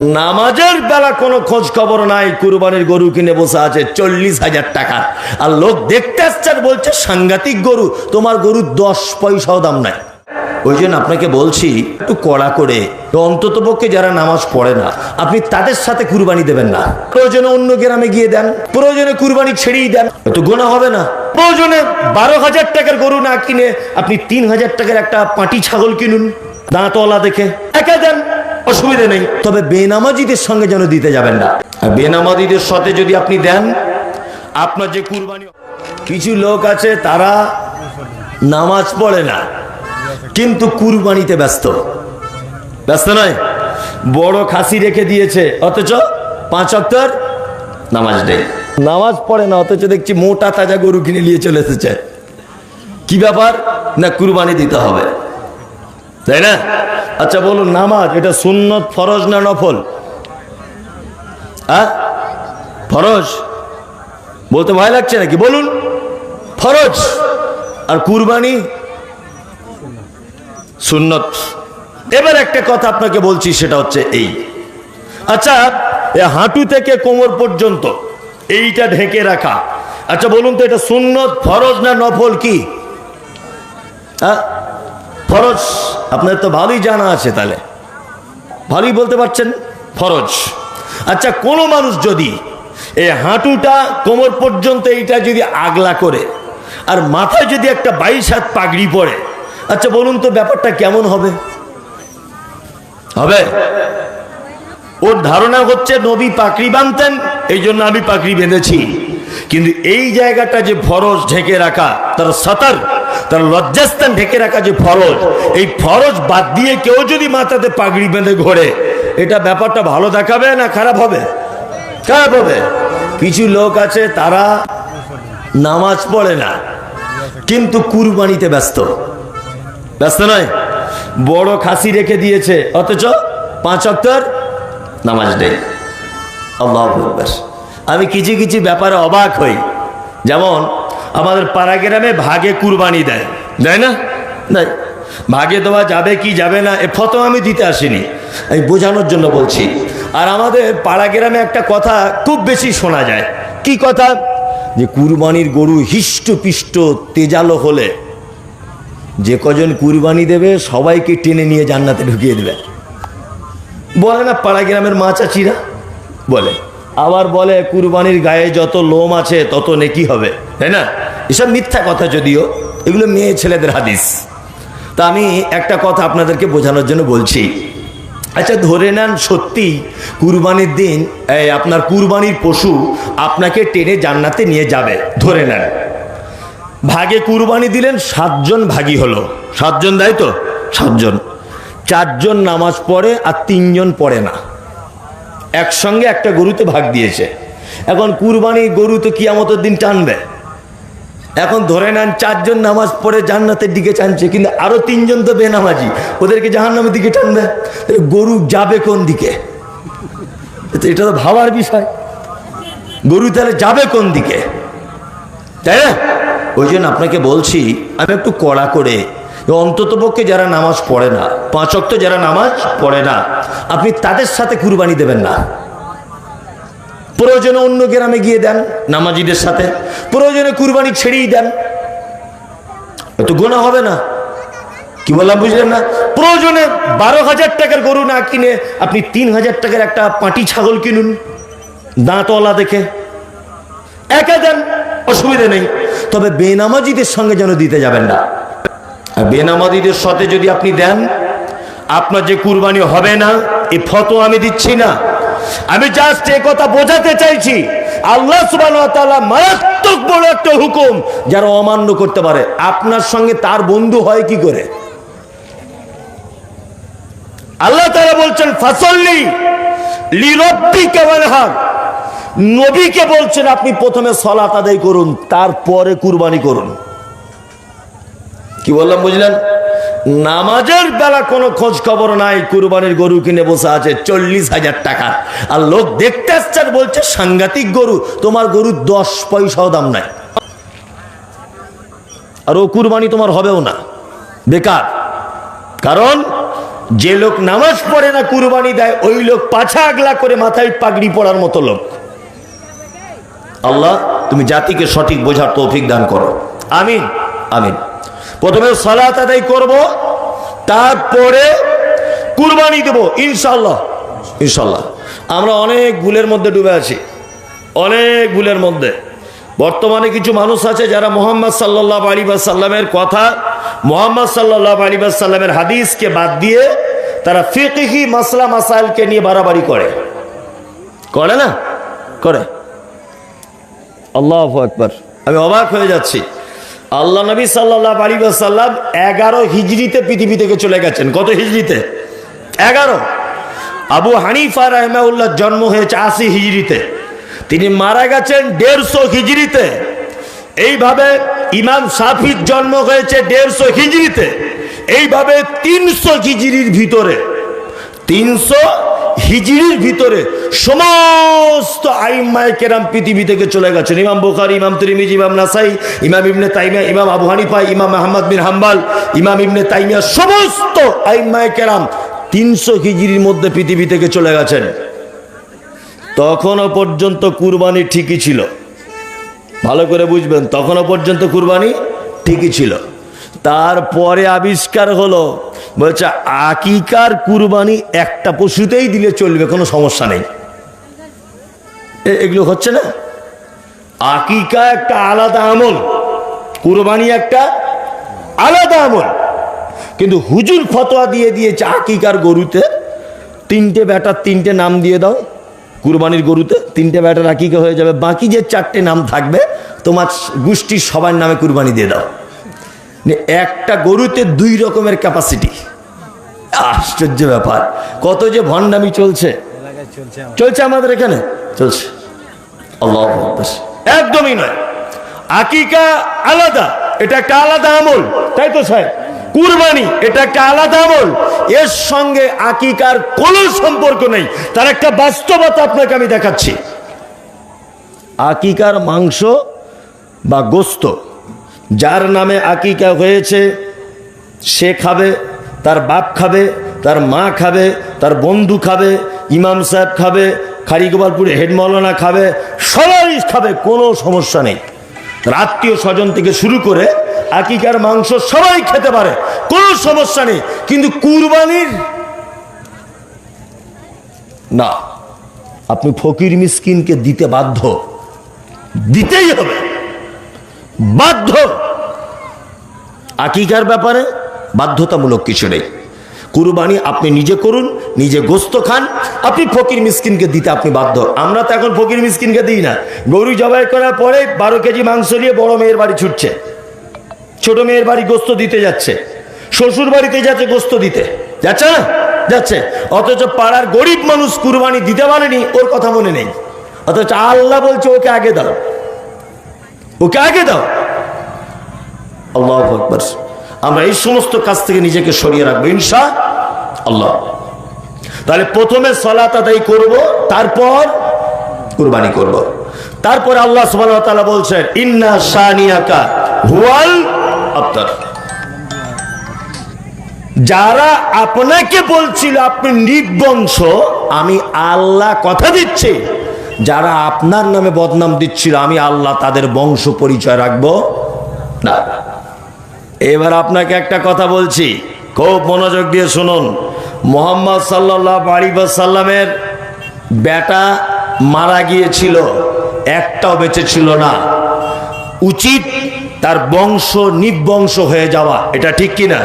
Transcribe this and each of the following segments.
নামাজের বেলা কোনো খোঁজ খবর নাই, কুরবানির গরু কিনে বসে আছে, চল্লিশ হাজার টাকা। আর লোক দেখতে আসছে বলছে, সাংঘাতিক গরু, তোমার গরুর দশ পয়সাও দাম নাই। ওই জন্য আপনাকে বলছি, একটু কড়া করে, অন্তত পক্ষে যারা নামাজ পড়ে না, আপনি তাদের সাথে কুরবানি দেবেন না। প্রয়োজনে অন্য গ্রামে গিয়ে দেন, প্রয়োজনে কুরবানি ছেড়েই দেন তো গোনা হবে না। প্রয়োজনে বারো হাজার টাকার গরু না কিনে আপনি তিন হাজার টাকার একটা পাটি ছাগল কিনুন, দাঁতওয়ালা দেখে, একা দেন। অসুবিধা নেই। তবে বেনামাজিদের সঙ্গে যেন দিতে যাবেন না। আর বেনামাজিদের সাথে যদি আপনি দেন আপনার যে কুরবানি কিছু লোক আছে তারা নামাজ পড়ে না কিন্তু কুরবানিতে ব্যস্ত। ব্যস্ত নয় বড় খাসি রেখে দিয়েছে অথচ পাঁচ অক্টর নামাজ নেই। নামাজ পড়ে না অথচ দেখছি মোটা তাজা গরু কিনে নিয়ে চলে এসেছে। কি ব্যাপার? না কুরবানি দিতে হবে। তাই না? আচ্ছা বলুন, নামাজ, এটা সুন্নত ফরজ না নফল? হ্যাঁ? ফরজ? বলতে ভয় লাগছে নাকি? বলুন। ফরজ। আর কুরবানি? সুন্নত। এবার একটা কথা আপনাকে বলছি, সেটা হচ্ছে এই। আচ্ছা এ হাঁটু থেকে কোমর পর্যন্ত, এইটা ঢেকে রাখা। আচ্ছা বলুন তো, এটা সুন্নত, ফরজ না নফল কি? হ্যাঁ? ফরজ। আপনার তো ভালোই জানা আছে তাহলে। ভালোই বলতে পারছেন? ফরজ। আচ্ছা কোনো মানুষ যদি এই হাঁটুটা কোমর পর্যন্ত এইটা যদি আগলা করে, আর মাথায় যদি একটা বাইশ হাত পাগড়ি পড়ে আচ্ছা বলুন তো ব্যাপারটা কেমন হবে? হবে? ওর ধারণা হচ্ছে নবী পাকড়ি বাঁধতেন এই জন্য আমি পাকড়ি বেঁধেছি। কিন্তু এই জায়গাটা যে ফরজ ঢেকে রাখা, তার সাতার তার লজ্জাস্থান ঢেকে রাখা যে ফরজ, এই ফরজ বাদ দিয়ে কেউ যদি মাথাতে পাগড়ি বেঁধে ঘোরে, এটা ব্যাপারটা ভালো দেখাবে না খারাপ হবে? খারাপ হবে। কিছু লোক আছে, তারা নামাজ পড়ে না, কিন্তু কুরবানিতে ব্যস্ত। ব্যস্ত নয়, বড় খাসি রেখে দিয়েছে, অথচ পাঁচ অক্টর নামাজ নেই। আল্লাহ। আমি কিছু কিছু ব্যাপারে অবাক হই। যেমন আমাদের পাড়া গ্রামে ভাগে কুরবানি দেয়। দেয় না? দেয়। ভাগে দেওয়া যাবে কি যাবে না, এ ফটো আমি দিতে আসিনি। আমি বোঝানোর জন্য বলছি। আর আমাদের পাড়া গ্রামে একটা কথা খুব বেশি শোনা যায়। কি কথা? যে কুরবানির গরু হিষ্টপিষ্ট তেজালো হলে যে কজন কুরবানি দেবে সবাইকে টেনে নিয়ে জান্নাতে ঢুকিয়ে দেবে। বলে না পাড়া গ্রামের মা চাচিরা? বলে। আবার বলে কুরবানির গায়ে যত লোম আছে তত নেকি হবে। তাই না? এসব মিথ্যা কথা যদিও, এগুলো মেয়ে ছেলেদের হাদিস। তা আমি একটা কথা আপনাদেরকে বোঝানোর জন্য বলছি। আচ্ছা ধরে নেন সত্যি কুরবানির দিন, এই আপনার কুরবানির পশু আপনাকে টেনে জান্নাতে নিয়ে যাবে, ধরে নেন। ভাগে কুরবানি দিলেন, সাতজন ভাগী হলো। সাতজন দেয় তো? সাতজন। চারজন নামাজ পড়ে আর তিনজন পড়ে না। একসঙ্গে একটা গরুতে ভাগ দিয়েছে। এখন কুরবানি গরু তো কিয়ামতের দিন টানবে। এখন ধরে নেন চারজন নামাজ পড়ে জান্নাতের দিকে টানছে কিন্তু আরও তিনজন তো বেনামাজি। ওদেরকে জাহান্নামের দিকে টানবে? গরু যাবে কোন দিকে? এটা তো ভাবার বিষয়। গরু তাহলে যাবে কোন দিকে? তাই না? ওই জন্য আপনাকে বলছি, আমি একটু কড়া করে অন্তত পক্ষে যারা নামাজ পড়ে না, পাঁচ অক্ত যারা নামাজ পড়ে না, আপনি তাদের সাথে কুরবানি দেবেন না। প্রয়োজনে অন্য গ্রামে গিয়ে দেন নামাজিদের সাথে। প্রয়োজনে কুরবানি ছেড়েই দেন। তো গোনা হবে না। কি বললাম বুঝলেন না? প্রয়োজনে বারো হাজার টাকার গরু না কিনে আপনি তিন হাজার টাকার একটা পাটি ছাগল কিনুন, দাঁতওয়ালা দেখে। একা দেন, অসুবিধা নেই। তবে বেনামাজিদের সঙ্গে যেন দিতে যাবেন না। আর বেনামাজিদের সাথে যদি আপনি দেন, আপনার যে কুরবানি হবে না, এ ফটো আমি দিচ্ছি না। আমি জাস্ট এ কথা বোঝাতে চাইছি, আল্লাহ সুবাহ মারাত্মক বড় একটা হুকুম যারা অমান্য করতে পারে। আপনার সঙ্গে তার বন্ধু হয় কি করে? আল্লাহ তারা বলছেন, ফাসল্লি লিরব্বি কেমন হার নবীকে বলছেন, আপনি প্রথমে সলাত আদায় করুন, তারপরে কুরবানি করুন। কি বললাম, বুঝলেন? নামাজের বেলা কোনো খোঁজ খবর নাই, কুরবানির গরু কিনে বসে আছে, চল্লিশ হাজার টাকা। আর লোক দেখতে আসছে আর বলছে, সাংঘাতিক গরু, তোমার গরুর দশ পয়সাও দাম নাই। আর ও কুরবানি তোমার হবেও না। বেকার। কারণ, যে লোক নামাজ পড়ে না কুরবানি দেয়, ওই লোক পাছা আগলা করে মাথায় পাগড়ি পড়ার মতো লোক। আল্লাহ, তুমি জাতিকে সঠিক বোঝার তৌফিক দান করো। আমিন। আমিন। প্রথমে সালাত আদায় করব, তারপরে কুরবানি দেব ইনশাল্লাহ ইনশাল্লাহ আমরা অনেক ভুলের মধ্যে ডুবে আছি। অনেক ভুলের মধ্যে। বর্তমানে কিছু মানুষ আছে যারা মোহাম্মদ সাল্লাহ আলী সাল্লামের কথা, মোহাম্মদ সাল্লাহ আলী সাল্লামের হাদিসকে বাদ দিয়ে তারা ফিকহি মাসলা, মাসাইলকে নিয়ে বাড়াবাড়ি করে। করে না? করে। আল্লাহ আকবর। আমি অবাক হয়ে যাচ্ছি। আল্লাহ নবী সাল্লাহ আলী সাল্লাম এগারো হিজড়িতে পৃথিবী থেকে চলে গেছেন। কত হিজড়িতে? এগারো। আবু হানিফা রহমাউল্লাহ জন্ম হয়েছে আশি হিজড়িতে। তিনি মারা গেছেন দেড়শো হিজড়িতে। এইভাবে ইমাম সাফির জন্ম হয়েছে দেড়শো হিজড়িতে। এইভাবে তিনশো হিজড়ির ভিতরে। তিনশো হিজড়ির ভিতরে সমস্ত আইম্মায় কেরাম পৃথিবী থেকে চলে গেছেন। ইমাম বুখারি, ইমাম তিরিমিজ, ইমাম নাসাই, ইমাম ইবনে তাইমিয়া, ইমাম আবু হানিফা, ইমাম আহমদ বিন হাম্বাল, ইমাম ইবনে তাইমিয়া, সমস্ত আইম্মায় কেরাম তিনশো হিজড়ির মধ্যে পৃথিবী থেকে চলে গেছেন। তখনও পর্যন্ত কুরবানি ঠিকই ছিল। ভালো করে বুঝবেন, তখনও পর্যন্ত কুরবানি ঠিকই ছিল। তারপরে আবিষ্কার হলো বলছে, আকিকার কুরবানি একটা পশুতেই দিলে চলবে, কোনো সমস্যা নেই। এগুলো হচ্ছে না? আকিকা একটা আলাদা আমল, কুরবানি একটা আলাদা আমল। কিন্তু হুজুর ফতোয়া দিয়ে দিয়েছে আকিকার গরুতে, তিনটে ব্যাটার তিনটে নাম দিয়ে দাও, কুরবানির গরুতে তিনটে ব্যাটার আকিকা হয়ে যাবে, বাকি যে চারটে নাম থাকবে, তোমার গোষ্ঠীর সবার নামে কুরবানি দিয়ে দাও। একটা গরুতে দুই রকমের ক্যাপাসিটি আশ্চর্য ব্যাপার। কত যে ভণ্ডামি চলছে। চলছে আমাদের এখানে? চলছে। একদমই নয়। আকিকা আলাদা, এটা একটা আলাদা আমল। তাই তো স্যার কুরবানি, এটা একটা আলাদা আমল। এর সঙ্গে আকিকার কোনো সম্পর্ক নেই। তার একটা বাস্তবতা আপনাকে আমি দেখাচ্ছি। আকিকার মাংস বা গোস্ত যার নামে আকিকা হয়েছে, সে খাবে, তার বাপ খাবে, তার মা খাবে, তার বন্ধু খাবে, ইমাম সাহেব খাবে খারিগোপালপুরে হেড মৌলানা খাবে, সবাই খাবে, কোনো সমস্যা নেই। আত্মীয় স্বজন থেকে শুরু করে আকিকার মাংস সবাই খেতে পারে, কোনো সমস্যা নেই। কিন্তু কুরবানির না, আপনি ফকির মিসকিনকে দিতে বাধ্য, দিতেই হবে। বাধ্য। আকিকার ব্যাপারে বাধ্যতামূলক কিছু নেই। কুরবানি আপনি নিজে করুন, নিজে গোস্ত খান, আপনি ফকির মিসকিনকে দিতে আপনি বাধ্য। আমরা তো এখন ফকির মিসকিনকে দিই না। গরু জবাই করার পরে বারো কেজি মাংস নিয়ে বড় মেয়ের বাড়ি ছুটছে। ছোট মেয়ের বাড়ি গোস্ত দিতে যাচ্ছে। শ্বশুর বাড়িতে যাচ্ছে গোস্ত দিতে। যাচ্ছে না? যাচ্ছে। অথচ পাড়ার গরিব মানুষ কুরবানি দিতে পারেনি ওর কথা মনে নেই। অথচ আল্লাহ বলছে, ওকে আগে দাও। ওকে আগে দাও। আল্লাহ আমরা এই সমস্ত কাজ থেকে নিজেকে সরিয়ে রাখব, ইনশা আল্লাহ। তাহলে প্রথমে সলাত আদায় করব, তারপর কুরবানি করব। তারপর আল্লাহ তাআলা বলছেন, ইন্না শানিয়াকা হুয়াল আবতার। যারা আপনাকে বলছিল আপনি নির্বংশ, আমি আল্লাহ কথা দিচ্ছি। যারা আপনার নামে বদনাম দিচ্ছিল, আমি আল্লাহ তাদের বংশ পরিচয় রাখব। না। এবার আপনাকে একটা কথা বলছি, খুব মনোযোগ দিয়ে শুনুন। মোহাম্মদ সাল্লাহ সাল্লামের বেটা মারা গিয়েছিল, একটাও বেঁচে ছিল না। উচিত তার বংশ নিবংশ হয়ে যাওয়া, এটা ঠিক কিনা?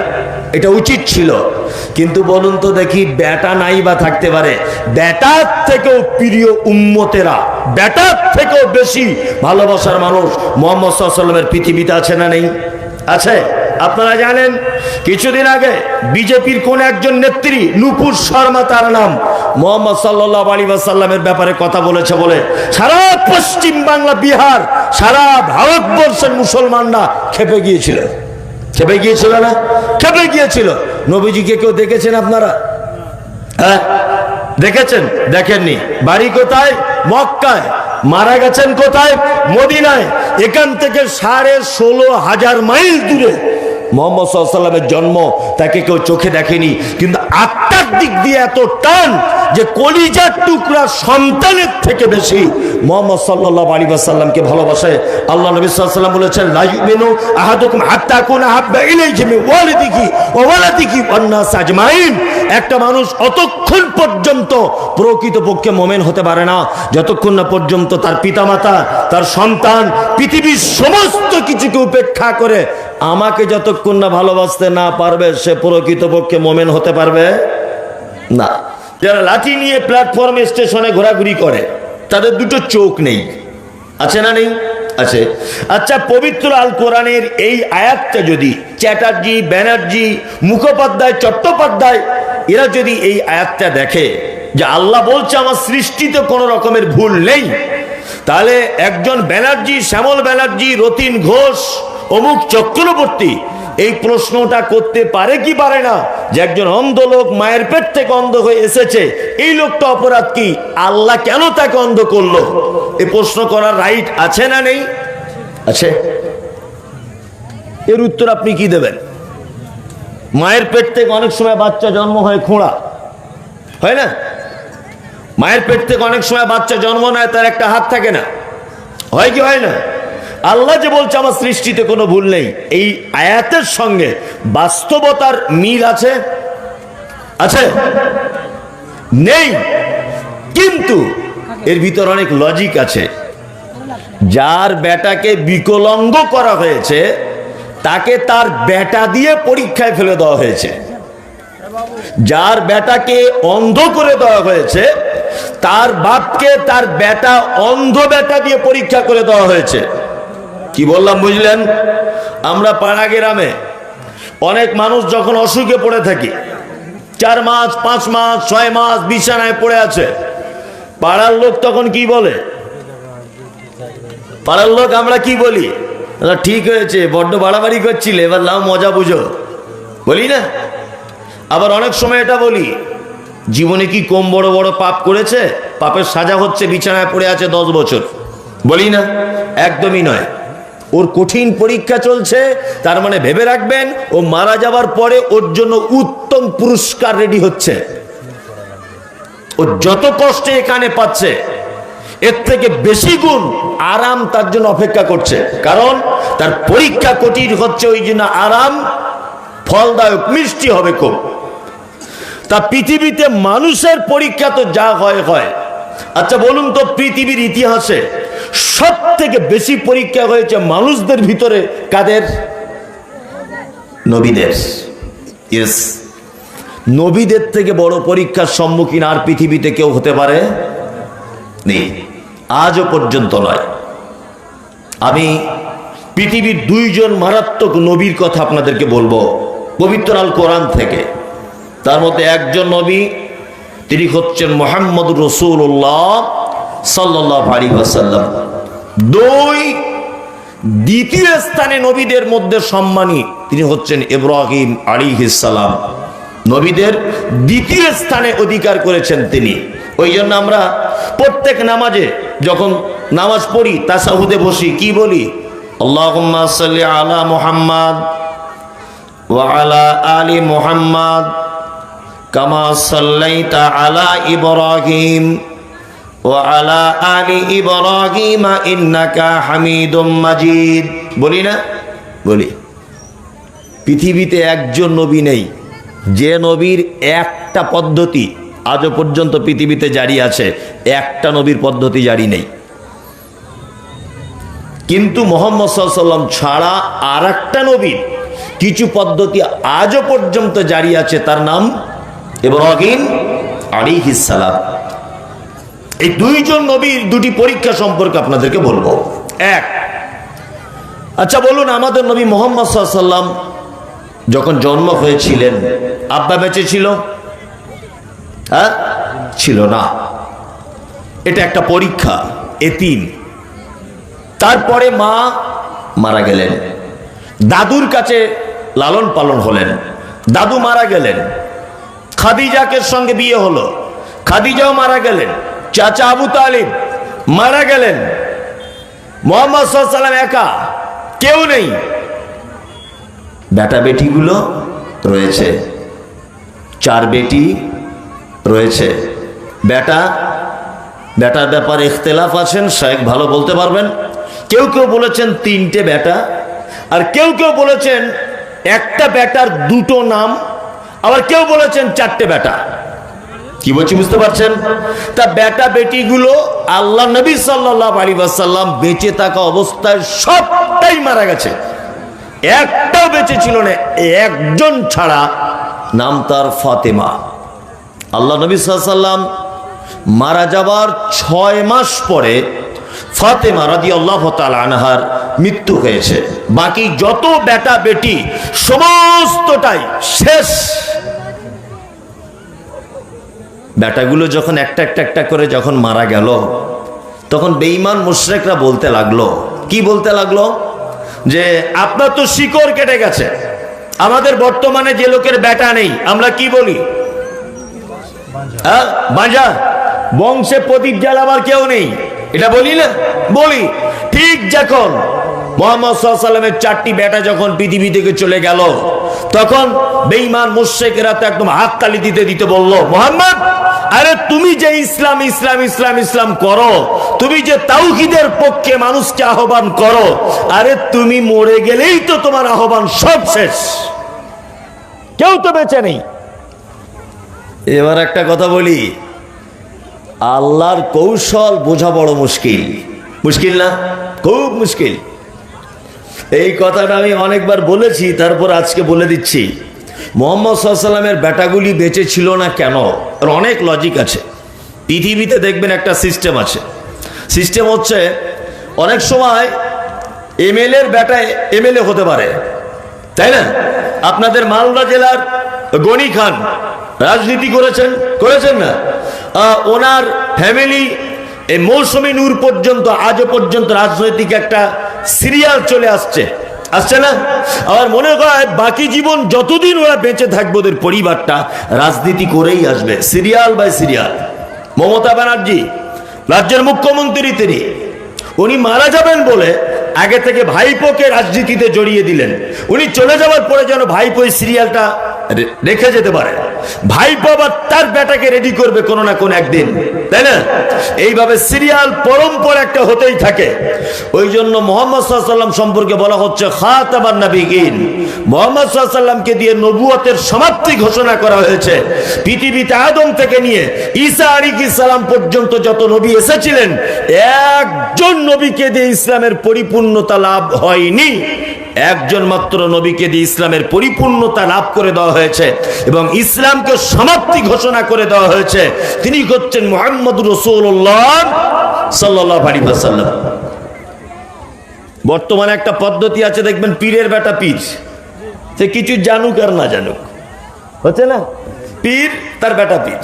এটা উচিত ছিল। কিন্তু বলুন তো দেখি, বেটা নাই বা থাকতে পারে। বেটার থেকেও প্রিয় উম্মতেরা, বেটার থেকেও বেশি ভালোবাসার মানুষ মোহাম্মদ সাল্লামের পৃথিবীতে আছে না নেই? আছে। আপনারা জানেন, কিছুদিন আগে বিজেপির কোন একজন নেত্রী, নুপুর শর্মা তার নাম মোহাম্মদ সাল্লাহ আলী সাল্লামের ব্যাপারে কথা বলেছে বলে, সারা পশ্চিম বাংলা বিহার, সারা ভারতবর্ষের মুসলমানরা খেপে গিয়েছিল। খেপে গিয়েছিল না? খেপে গিয়েছিল। নবীজিকে কেউ দেখেছেন আপনারা? হ্যাঁ? দেখেছেন? দেখেননি। বাড়ি কোথায়? মক্কায়। মারা গেছেন কোথায়? মদিনায়। এখান থেকে সাড়ে ষোলো হাজার মাইল দূরে। মোহাম্মদ জন্ম তাকে কেউ চোখে দেখেনি। কিন্তু আত্মার দিক দিয়ে এত টান যে কলিজার টুকরা সন্তানের থেকে বেশি মোহাম্মদ সাল্লাহ আলী সাল্লামকে ভালোবাসে আল্লাহ নবী সাল্লাম বলেছেন একটা মানুষ অতক্ষণ পর্যন্ত প্রকৃতপক্ষে মোমেন হতে পারে না। যতক্ষণ না পর্যন্ত তার পিতামাতা, তার সন্তান, পৃথিবীর সমস্ত কিছুকে উপেক্ষা করে আমাকে যতক্ষণ না ভালোবাসতে না পারবে, সে প্রকৃতপক্ষে মোমেন হতে পারবে? না। যারা লাঠি নিয়ে প্ল্যাটফর্মে স্টেশনে ঘোরাঘুরি করে, তাদের দুটো চোখ নেই। আছে না নেই? আছে। আচ্ছা পবিত্র আল কোরআনের এই আয়াতটা যদি চ্যাটার্জি, ব্যানার্জি, মুখোপাধ্যায়, চট্টোপাধ্যায়, এরা যদি এই আয়াতটা দেখে যে আল্লাহ বলছে আমার সৃষ্টিতে কোনো রকমের ভুল নেই, তাহলে একজন ব্যানার্জি, শ্যামল ব্যানার্জি, রতিন ঘোষ, অমুক চক্রবর্তী এই প্রশ্নটা করতে পারে কি পারে না? যে একজন অন্ধ লোক মায়ের পেট থেকে অন্ধ হয়ে এসেছে, এই লোকটা অপরাধ কি? আল্লাহ কেন তাকে অন্ধ করল? এই প্রশ্ন করার রাইট আছে না নেই? আছে। এর উত্তর আপনি কি দেবেন? মায়ের পেট থেকে অনেক সময় বাচ্চা জন্ম হয় খোঁড়া। হয় না? মায়ের পেট থেকে অনেক সময় বাচ্চা জন্ম নেয়, তার একটা হাত থাকে না। হয় কি হয় না? আল্লাহ যে বলছে, আমার সৃষ্টিতে কোনো ভুল নেই। এই আয়াতের সঙ্গে বাস্তবতার মিল আছে? আছে? নেই। কিন্তু এর ভিতর অনেক লজিক আছে। যার বেটাকে বিকলঙ্গ করা হয়েছে, তাকে তার বেটা দিয়ে পরীক্ষায় ফেলে দেওয়া হয়েছে। যার বেটাকে অন্ধ করে দেওয়া হয়েছে, তার বাপকে তার বেটা অন্ধ বেটা দিয়ে পরীক্ষা করে দেওয়া হয়েছে। কি বললাম বুঝলেন? আমরা পাড়া গ্রামে অনেক মানুষ যখন অসুখে পড়ে থাকি চার মাস পাঁচ মাস ছয় মাস বিছানায় পড়ে আছে পাড়ার লোক তখন কি বলে? পাড়ার লোক আমরা কি বলি? "আচ্ছা, ঠিক হয়েছে বড্ড বাড়াবাড়ি করছিলে এবার লাও মজা বুঝো। বলি না? আবার অনেক সময় এটা বলি জীবনে কি কম বড় বড় পাপ করেছে? পাপের সাজা হচ্ছে বিছানায় পড়ে আছে দশ বছর। বলি না? একদমই নয়। ওর কঠিন পরীক্ষা চলছে, তার মানে ভেবে রাখবেন, ও মারা যাবার পরে ওর জন্য উত্তম পুরস্কার রেডি হচ্ছে। ও যত কষ্টে এখানে পাচ্ছে, এর থেকে বেশি গুণ আরাম তার জন্য অপেক্ষা করছে। কারণ তার পরীক্ষা কঠিন হচ্ছে, ওই জন্য আরাম ফলদায়ক, মিষ্টি হবে খুব। তা পৃথিবীতে মানুষের পরীক্ষা তো যা হয় হয়। আচ্ছা বলুন তো পৃথিবীর ইতিহাসে সব থেকে বেশি পরীক্ষা হয়েছে মানুষদের ভিতরে কাদের? নবীদের। ইয়েস নবীদের থেকে বড় পরীক্ষার সম্মুখীন আর পৃথিবীতে কেউ হতে পারে? নেই। আজও পর্যন্ত নয়। আমি পৃথিবীর দুইজন মারাত্মক নবীর কথা আপনাদেরকে বলব। পবিত্র আল কোরআন থেকে। তার মধ্যে একজন নবী তিনি হচ্ছেন মোহাম্মদ রসুল্লাহ সাল্লাহ আলী আসাল্লাম দুই, দ্বিতীয় স্থানে নবীদের মধ্যে সম্মানী তিনি হচ্ছেন ইব্রাহিম আলী সালাম। নবীদের দ্বিতীয় স্থানে অধিকার করেছেন তিনি। ওই জন্য আমরা প্রত্যেক নামাজে যখন নামাজ পড়ি, তাসাহুদে বসি, কি বলি? আল্লাহ আলা মুহাম্মদ আলা কামা সাল্লাইতা আলা وعلى آل إبراهيم إنك حميد مجيد বলি না বলি পৃথিবীতে একজন নবী নেই যে নবীর একটা পদ্ধতি আজও পর্যন্ত পৃথিবীতে জারি আছে একটা নবীর পদ্ধতি জারি নেই কিন্তু মোহাম্মদ সাল্লাম ছাড়া আর একটা নবীর কিছু পদ্ধতি আজও পর্যন্ত জারি আছে তার নাম ইব্রাহিম আলী সালাম এই দুইজন নবীর দুটি পরীক্ষা সম্পর্কে আপনাদেরকে বলব। এক আচ্ছা বলুন, আমাদের নবী মোহাম্মদ সাল্লাম যখন জন্ম হয়েছিলেন, আব্বা বেঁচে ছিল? হ্যাঁ? ছিল না। এটা একটা পরীক্ষা, এতিম। তারপরে মা মারা গেলেন। দাদুর কাছে লালন পালন হলেন। দাদু মারা গেলেন। খাদিজাকের সঙ্গে বিয়ে হলো। খাদিজাও মারা গেলেন। চাচা আবু তালিব মারা গেলেন। মোহাম্মদ সাল্লাম একা, কেউ নেই। বেটা বেটিগুলো রয়েছে, চার বেটি রয়েছে। বেটা বেটার ব্যাপারে ইখতলাফ আছেন শেখ ভালো বলতে পারবেন। কেউ কেউ বলেছেন তিনটে বেটা আর কেউ কেউ বলেছেন একটা বেটার দুটো নাম, আবার কেউ বলেছেন চারটে বেটা কি বলছি বুঝতে পারছেন? তা বেটা বেটিগুলো আল্লাহ নবী সাল্লাহ আলী সাল্লাম বেঁচে থাকা অবস্থায় সবটাই মারা গেছে। একটাও বেঁচে ছিল না, একজন ছাড়া নাম তার ফাতেমা। আল্লাহ নবী সাল্লাম মারা যাবার ছয় মাস পরে ফাতেমা রাদি আল্লাহ আনহার মৃত্যু হয়েছে। বাকি যত বেটা বেটি, সমস্তটাই শেষ। বেটাগুলো যখন একটা একটা একটা করে যখন মারা গেল, তখন বেঈমান মুশরেকরা বলতে লাগল। কি বলতে লাগল? যে, আপনার তো শিকড় কেটে গেছে। আমাদের বর্তমানে যে লোকের বেটা নেই, আমরা কি বলি? হ্যাঁ বাঁজা বংশে প্রদীপ জ্বালাবার কেউ নেই। এটা বলি না? বলি। ঠিক যখন মোহাম্মদ সাল্লামের চারটি বেটা যখন পৃথিবী থেকে চলে গেল, তখন বেঈমান মুশেকেরা তো একদম হাততালি দিতে দিতে বলল, মোহাম্মদ, আরে তুমি যে ইসলাম ইসলাম ইসলাম ইসলাম করো, তুমি যে তাওহিদের পক্ষে মানুষকে আহ্বান করো, আরে তুমি মরে গেলেই তো তোমার আহ্বান সব শেষ। কেউ তো বেঁচে নেই। এবার একটা কথা বলি, আল্লাহর কৌশল বোঝা বড় মুশকিল। মুশকিল না? খুব মুশকিল। এই কথাটা আমি অনেকবার বলেছি, তারপর আজকে বলে দিচ্ছি। মোহাম্মদ সাল্লামের বেটাগুলি বেঁচে ছিল না কেন? আর অনেক লজিক আছে। পৃথিবীতে দেখবেন একটা সিস্টেম আছে। সিস্টেম হচ্ছে, অনেক সময় এমএলএর বেটায় এমএলএ হতে পারে। তাই না? আপনাদের মালদা জেলার গনি খান রাজনীতি করেছেন করেছেন না? ওনার ফ্যামিলি এই মৌসুমী নূর পর্যন্ত, আজও পর্যন্ত রাজনৈতিক একটা সিরিয়াল চলে আসছে। আসছে না? আমার মনে হয় বাকি জীবন যতদিন ওরা বেঁচে থাকবে, ওদের পরিবারটা রাজনীতি করেই আসবে serial by serial Mamata Banerjee, রাজ্যের মুখ্যমন্ত্রী তিনি, উনি মারা যাবেন বলে আগে থেকে ভাইপোকে রাজনীতিতে জড়িয়ে দিলেন। উনি চলে যাওয়ার পরে যেন ভাইপো সিরিয়ালটা রেখে যেতে পারে। ভাইপো আবার তার বেটাকে রেডি করবে কোনো না কোনো একদিন, তাই না? এইভাবে সিরিয়াল পরম্পর একটা হতেই থাকে। ওই জন্য মোহাম্মদ সাল্লাম সম্পর্কে বলা হচ্ছে খাতাবার নাবিগিন মোহাম্মদ সাল্লামকে দিয়ে নবুয়তের সমাপ্তি ঘোষণা করা হয়েছে। পৃথিবীতে আদম থেকে নিয়ে ঈসা আলিক ইসলাম পর্যন্ত যত নবী এসেছিলেন, একজন নবীকে দিয়ে ইসলামের পরিপূর্ণতা লাভ হয়নি। একজন মাত্র নবীকে দিয়ে ইসলামের পরিপূর্ণতা লাভ করে দেওয়া হয়েছে এবং ইসলামকে সমাপ্তি ঘোষণা করে দেওয়া হয়েছে। তিনি হচ্ছেন মোহাম্মদ রসুল্লাহ সাল্লাহ সাল্লাম বর্তমানে একটা পদ্ধতি আছে, দেখবেন পীরের বেটা পীর। সে কিছু জানুক আর না জানুক। হচ্ছে না? পীর তার বেটা পীর।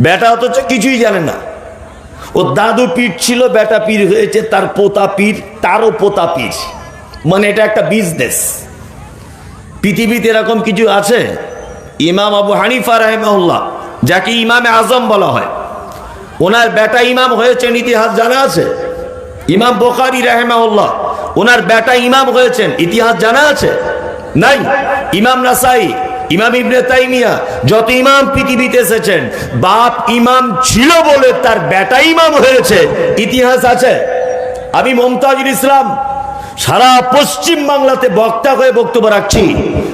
বেটা অথচ কিছুই জানে না। ও দাদু পীর ছিল, বেটা পীর হয়েছে, তার পোতা পীর, তারও পোতা পীর। মানে এটা একটা বিজনেস পৃথিবীতে এরকম কিছু আছে? ইমাম আবু হানিফা রাহেমাউল্লাহ যাকে ইমামে আজম বলা হয়। ওনার বেটা ইমাম হয়েছেন, ইতিহাস জানা আছে? ইমাম বোখারি রাহেমাউল্লাহ ওনার বেটা ইমাম হয়েছেন, ইতিহাস জানা আছে? নাই? ইমাম নাসাই, ইমাম ইবনে তাইমিয়া, যত ইমাম পৃথিবীতে এসেছেন, বাপ ইমাম ছিল বলে তার বেটা ইমাম হয়েছে। ইতিহাস আছে? আমি মমতাজুল ইসলাম সারা পশ্চিম বাংলাতে বক্তা হয়ে বক্তব্য রাখছি।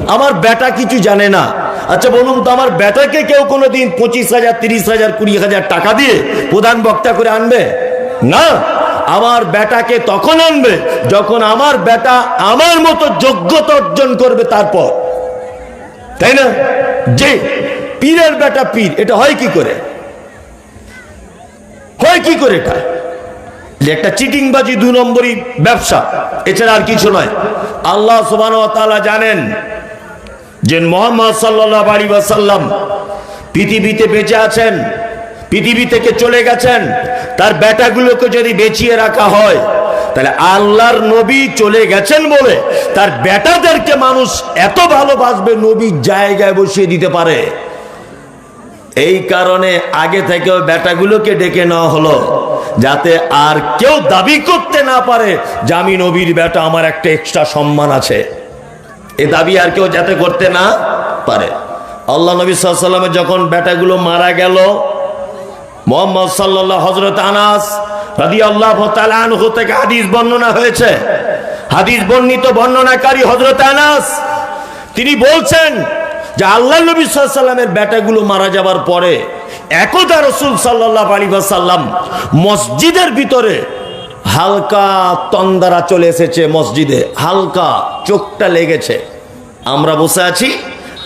আমার বেটা কিছু জানে না। আচ্ছা বলুন তো, আমার বেটাকে কেউ কোনো দিন পঁচিশ হাজার, তিরিশ হাজার, কুড়ি হাজার টাকা দিয়ে প্রধান বক্তা করে আনবে? না। আমার বেটাকে তখন আনবে যখন আমার বেটা আমার মতো যোগ্যতা অর্জন করবে তারপর। তাই না? যে পীরের বেটা পীর, এটা হয় কি করে? হয় কি করে এটা? যে একটা চিটিংবাজি দু নম্বরই ব্যবসা, এছাড়া আর কিছু নয়। আল্লাহ সুবান জানেন যে মোহাম্মদ সাল্লাহ আলী ওয়াসাল্লাম পৃথিবীতে বেঁচে আছেন, পৃথিবী থেকে চলে গেছেন, তার বেটাগুলোকে যদি বেঁচিয়ে রাখা হয়, তাহলে আল্লাহর নবী চলে গেছেন বলে তার বেটাদেরকে মানুষ এত ভালোবাসবে নবীর জায়গায় বসিয়ে দিতে পারে। এই কারণে আগে থেকে ওই বেটাগুলোকে ডেকে নেওয়া হলো। যাতে আর কেউ দাবি করতে না পারে যে আমি নবীর বেটা, আমার একটা এক্সট্রা সম্মান আছে। এ দাবি আর কেউ যাতে করতে না পারে। আল্লাহ নবী সাল্লামের যখন বেটাগুলো মারা গেল, মোহাম্মদ সাল্লাহ হজরত আনাস রাদি আল্লাহ আনহু থেকে হাদিস বর্ণনা হয়েছে। হাদিস বর্ণিত বর্ণনাকারী হজরত আনাস, তিনি বলছেন যে আল্লাহ নবী সাল্লামের বেটাগুলো মারা যাবার পরে একদা রসুল সাল্লাহ আলী সাল্লাম মসজিদের ভিতরে হালকা তন্দারা চলে এসেছে মসজিদে, হালকা চোখটা লেগেছে। আমরা বসে আছি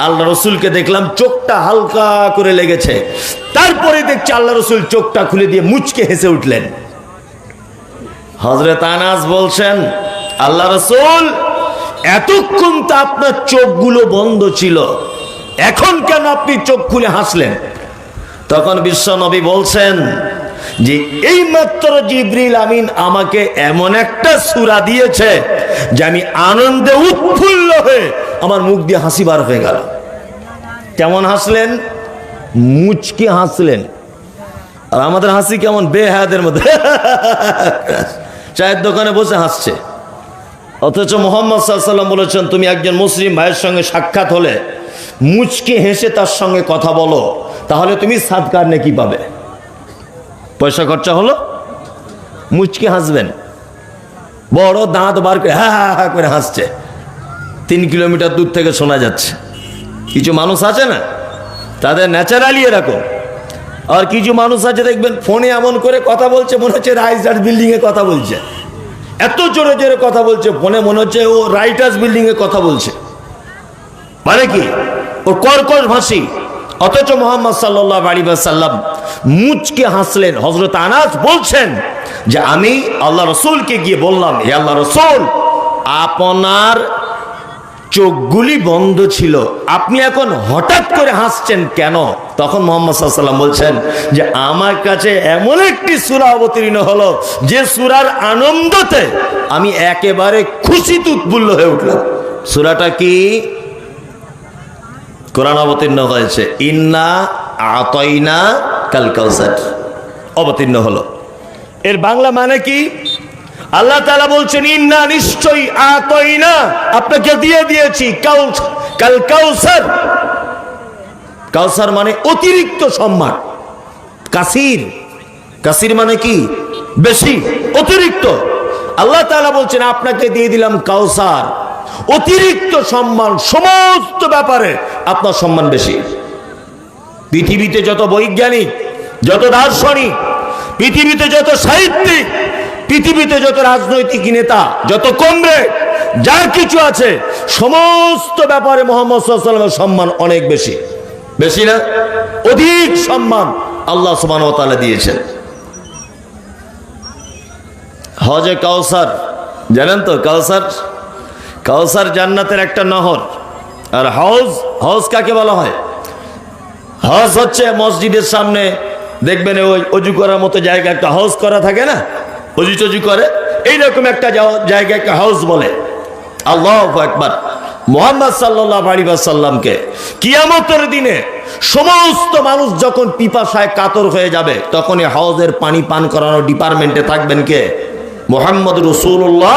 আল্লাহ রসুলকে দেখলাম চোখটা হালকা করে লেগেছে। তারপরে দেখছি আল্লাহ রসুল চোখটা খুলে দিয়ে মুচকে হেসে উঠলেন। হজরত আনাস বলছেন আল্লাহ রসুল, এতক্ষণ তো আপনার চোখগুলো বন্ধ ছিল। এখন কেন আপনি চোখ খুলে হাসলেন? তখন বিশ্ব নবী বলছেন যে, এই মাত্র জিব্রিল আমিন আমাকে এমন একটা সুরা দিয়েছে যে আমি আনন্দে উৎফুল্ল হয়ে আমার মুখ দিয়ে হাসি বার হয়ে গেল। কেমন হাসলেন? মুচকে হাসলেন। আর আমাদের হাসি কেমন? বেহায়াদের মধ্যে। চায়ের দোকানে বসে হাসছে। অথচ মোহাম্মদ সাল্লাম বলেছেন, তুমি একজন মুসলিম ভাইয়ের সঙ্গে সাক্ষাৎ হলে মুচকে হেসে তার সঙ্গে কথা বলো, তাহলে তুমি সাদকার নেকি পাবে। পয়সা খরচা হলো? মুচকে হাসবেন। বড় দাঁত বার করে হ্যাঁ হ্যাঁ হ্যাঁ করে হাসছে। তিন কিলোমিটার দূর থেকে শোনা যাচ্ছে। কিছু মানুষ আছে না? তাদের ন্যাচারালি এরকম। আর কিছু মানুষ আছে, দেখবেন, ফোনে এমন করে কথা বলছে, মনে হচ্ছে রাইজার বিল্ডিং এ কথা বলছে। এত জোরে জোরে কথা বলছে, ফোনে মনে হচ্ছে ও রাইটার্স বিল্ডিংয়ে কথা বলছে। মানে কি? ওর কর্কশ ভাসি অথচ মোহাম্মদ সাল্লাহ আলী সাল্লাম মুচকে হাসলেন। হজরত আনাস বলছেন যে, আমি আল্লাহ রসুলকে গিয়ে বললাম, হে আল্লাহ রসুল, আপনার চোখগুলি বন্ধ ছিল। আপনি এখন হঠাৎ করে হাসছেন কেন? তখন মোহাম্মদ সাল্লাম বলছেন যে, আমার কাছে এমন একটি সুরা অবতীর্ণ হলো, যে সুরার আনন্দতে আমি একেবারে খুশিতে উৎফুল্ল হয়ে উঠলাম। সুরাটা কি? কোরআন অবতীর্ণ হয়েছে। ইন্না আতইনা কাল কাউসার। অবতীর্ণ হলো। এর বাংলা মানে কি? আল্লাহ তালা বলছেন, ইন্না নিশ্চয়ই আতইনা। আপনাকে দিয়ে দিয়েছি কাল কাউসার। কাউসার মানে অতিরিক্ত সম্মান। কাসির। কাসির মানে কি? বেশি, অতিরিক্ত। আল্লাহ তাআলা বলছেন, আপনাকে দিয়ে দিলাম কাউসার। অতিরিক্ত সম্মান সমস্ত ব্যাপারে আপনার সম্মান বেশি। পৃথিবীতে যত বৈজ্ঞানিক, যত দার্শনিক, পৃথিবীতে যত সাহিত্যিক, পৃথিবীতে যত রাজনৈতিক নেতা, যত কমরেড যা কিছু আছে, সমস্ত ব্যাপারে মোহাম্মদ সম্মান অনেক বেশি। বেশি না? অধিক সম্মান আল্লাহ সুবান দিয়েছেন। হজে কাউসার, জানেন তো কাউসার? কাউসার জান্নাতের একটা নহর। আর হজ হজ কাকে বলা হয়? হজ হচ্ছে মসজিদের সামনে, দেখবেন ওই অজু করার মতো জায়গা, একটা হাউস করা থাকে না? অজু টজু করে। এইরকম একটা জায়গা, একটা হাউস বলে। আল্লাহ একবার মোহাম্মদ সাল্লাহ আলী সাল্লামকে কিয়ামতের দিনে সমস্ত মানুষ যখন পিপাসায় কাতর হয়ে যাবে তখন এই হাউজের পানি পান করানোর ডিপার্টমেন্টে থাকবেন কে? মোহাম্মদ রসুল্লাহ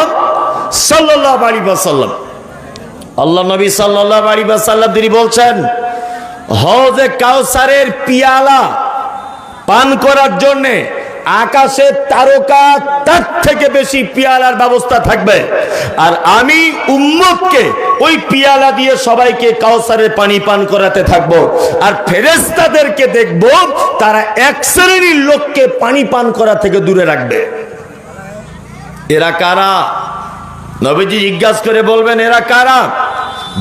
সাল্লাহ আলী সাল্লাম আল্লাহ নবী সাল্লাহ আলী সাল্লাম তিনি বলছেন হজে কাউসারের পিয়ালা পান করার জন্য আকাশের তারকা তার থেকে বেশি পিয়ালার ব্যবস্থা থাকবে। আর আমি উম্মতকে ওই পিয়ালা দিয়ে সবাইকে কাউসারের পানি পান করাতে থাকব। আর ফেরেস্তাদেরকে দেখব, তারা এক শ্রেণির লোককে পানি পান করা থেকে দূরে রাখবে। এরা কারা? নবীজি জিজ্ঞাসা করে বলবেন, এরা কারা?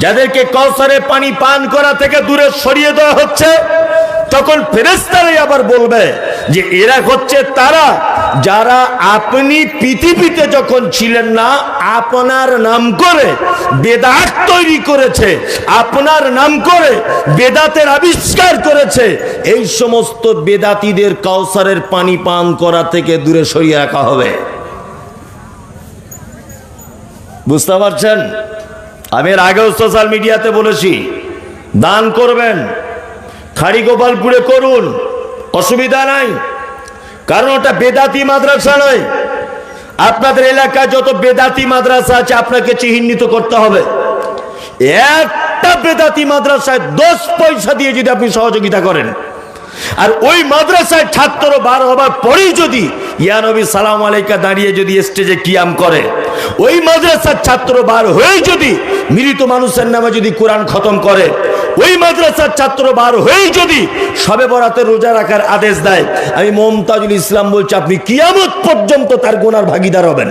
যাদেরকে কৌসারে পানি পান করা থেকে দূরে সরিয়ে দেওয়া হচ্ছে, তখন ফেরেস্তারাই আবার বলবে যে, এরা হচ্ছে তারা যারা আপনি পৃথিবীতে যখন ছিলেন না, আপনার নাম করে বেদাত তৈরি করেছে, আপনার নাম করে বেদাতের আবিষ্কার করেছে, এই সমস্ত বেদাতীদের কাউসারের পানি পান করা থেকে দূরে সরিয়ে রাখা হবে। বুঝতে পারছেন? আমি এর আগেও সোশ্যাল মিডিয়াতে বলেছি, দান করবেন, খাড়ি গোপালপুরে করুন, অসুবিধা নাই। কারণ ওটা বেদাতি মাদ্রাসা নয়। আপনাদের এলাকায় যত বেদাতি মাদ্রাসা আছে, আপনাকে চিহ্নিত করতে হবে। একটা বেদাতি মাদ্রাসায় দশ পয়সা দিয়ে যদি আপনি সহযোগিতা করেন, আর ওই মাদ্রাসায় ছাত্র বার হবার পরেই যদি ইয়ানবী সালাম আলাইকা দাঁড়িয়ে যদি স্টেজে কিয়াম করে ওই মাদ্রাসার ছাত্র বার হয়ে যদি মৃত মানুষের নামে যদি কোরআন খতম করে, ওই মাদ্রাসার ছাত্র বার হয়েই যদি সবে বরাতে রোজা রাখার আদেশ দেয়, আমি মমতাজুল ইসলাম বলছি, আপনি কিয়ামত পর্যন্ত তার গোনার ভাগিদার হবেন।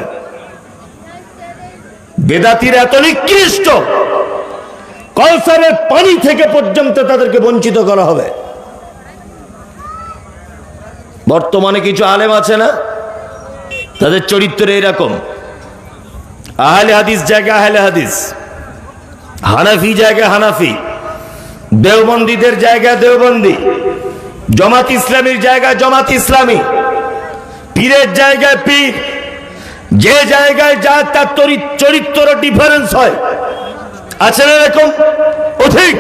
বেদাতির এত নিকৃষ্ট, কলসারের পানি থেকে পর্যন্ত তাদেরকে বঞ্চিত করা হবে। বর্তমানে কিছু আলেম আছে না? তাদের চরিত্র এরকম। আহলে হাদিস জায়গা, আহলে হাদিস। হানাফি জায়গা, হানাফি। দেওবন্দীদের জায়গা, দেওবন্দি। জমাত ইসলামীর জায়গা, জমাত ইসলামী। পীরের জায়গায় পীর। যে জায়গায় যা তার তরি- চরিত্র ডিফারেন্স হয়। আছে না এরকম? অধিক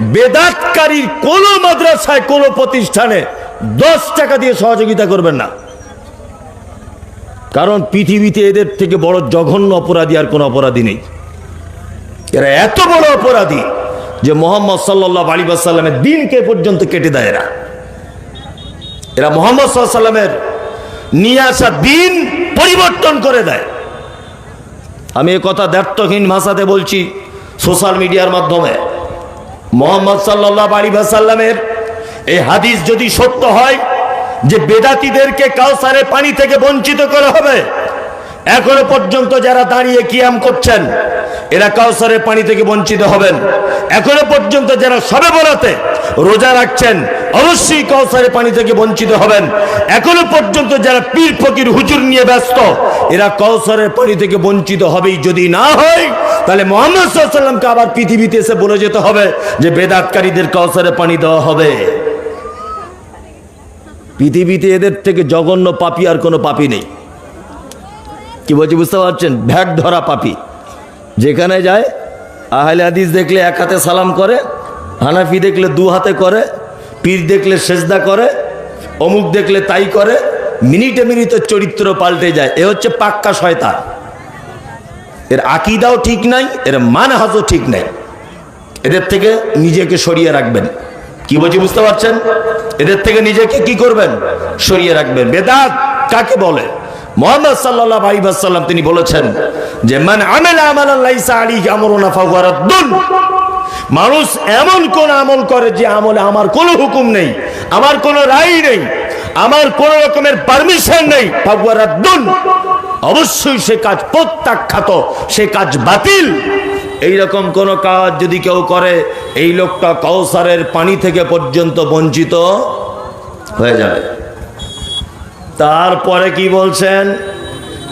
বেদাতকারীর কোন মাদ্রাসায়, কোন প্রতিষ্ঠানে দশ টাকা দিয়ে সহযোগিতা করবেন না। কারণ পৃথিবীতে এদের থেকে বড় জঘন্য অপরাধী আর কোনো অপরাধী নেই। এরা এত বড় অপরাধী যে মোহাম্মদ সাল্লাহ আলী সাল্লামের দিনকে পর্যন্ত কেটে দেয় এরা। এরা মোহাম্মদ সাল্লামের নিয়ে আসা দিন পরিবর্তন করে দেয়। আমি এ কথা দ্ব্যর্থহীন ভাষাতে বলছি সোশ্যাল মিডিয়ার মাধ্যমে। মোহাম্মদ সাল্লাহ আলী এই হাদিস যদি সত্য হয় যে বেদাতিদেরকে কাউসারের পানি থেকে বঞ্চিত করা হবে। এখনও পর্যন্ত যারা দাঁড়িয়ে কিয়াম করছেন, এরা কাউসারের পানি থেকে বঞ্চিত হবেন। এখনও পর্যন্ত যারা সবে বলাতে রোজা রাখছেন, অবশ্যই কাউসারের পানি থেকে বঞ্চিত হবেন। এখনও পর্যন্ত যারা পীর ফকির হুজুর নিয়ে ব্যস্ত, এরা কাউসারের পানি থেকে বঞ্চিত হবেই। যদি না হয়, তাহলে মোহাম্মদ সাল্লামকে আবার পৃথিবীতে এসে বলে যেতে হবে যে বেদাতকারীদের কাউসারে পানি দেওয়া হবে। পৃথিবীতে এদের থেকে জঘন্য পাপি আর কোনো পাপি নেই। কি বলছি, বুঝতে পারছেন? ভ্যাট ধরা পাপি। যেখানে যায়, আহলে হাদিস দেখলে এক হাতে সালাম করে, হানাফি দেখলে দু হাতে করে, পীর দেখলে সেজদা করে, অমুক দেখলে তাই করে, মিনিটে মিনিটে চরিত্র পাল্টে যায়। এ হচ্ছে পাক্কা শয়তান। এর আকিদাও ঠিক নাই, এর মানহাজও ঠিক নাই। এদের থেকে নিজেকে সরিয়ে রাখবেন। কি বলছি, বুঝতে পারছেন? এদের থেকে নিজেকে কি করবেন? সরিয়ে রাখবেন। বেদাত কাকে বলে? মোহাম্মদ সাল্লাহ আলিবাসাল্লাম তিনি বলেছেন যে, মান আমেলা মানুষ এমন কোন আমল করে যে আমলে আমার কোনো হুকুম নেই, আমার কোনো রায় নেই, আমার কোন রকমের পারমিশন নেই। ফাওয়ারাদ্দুন অবশ্যই সে কাজ প্রত্যাখ্যাত, সে কাজ বাতিল। এই রকম কোন কাজ যদি কেউ করে, এই লোকটা কৌসারের পানি থেকে পর্যন্ত বঞ্চিত হয়ে যাবে। তারপরে কি বলছেন?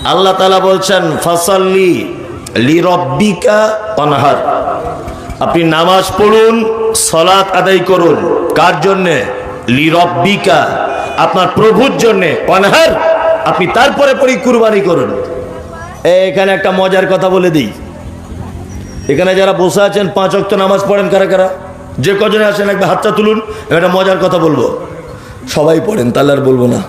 আল্লাহ তালা বলছেন, ফসল্লি লি রব্বিকা অনহার আপনি নামাজ পড়ুন সলাৎ আদায় করুন। কার জন্যে? লি রব্বিকা আপনার প্রভুর জন্যে। অনহার আপনি তারপরে পরে কুরবানি করুন। এখানে একটা মজার কথা বলে দিই। এখানে যারা বসে আছেন, পাঁচ অক্ত নামাজ পড়েন কারা কারা? যে কজনে আসেন, একবার হাতটা তুলুন একটা মজার কথা বলব। সবাই পড়েন, তাহলে আর বলব না।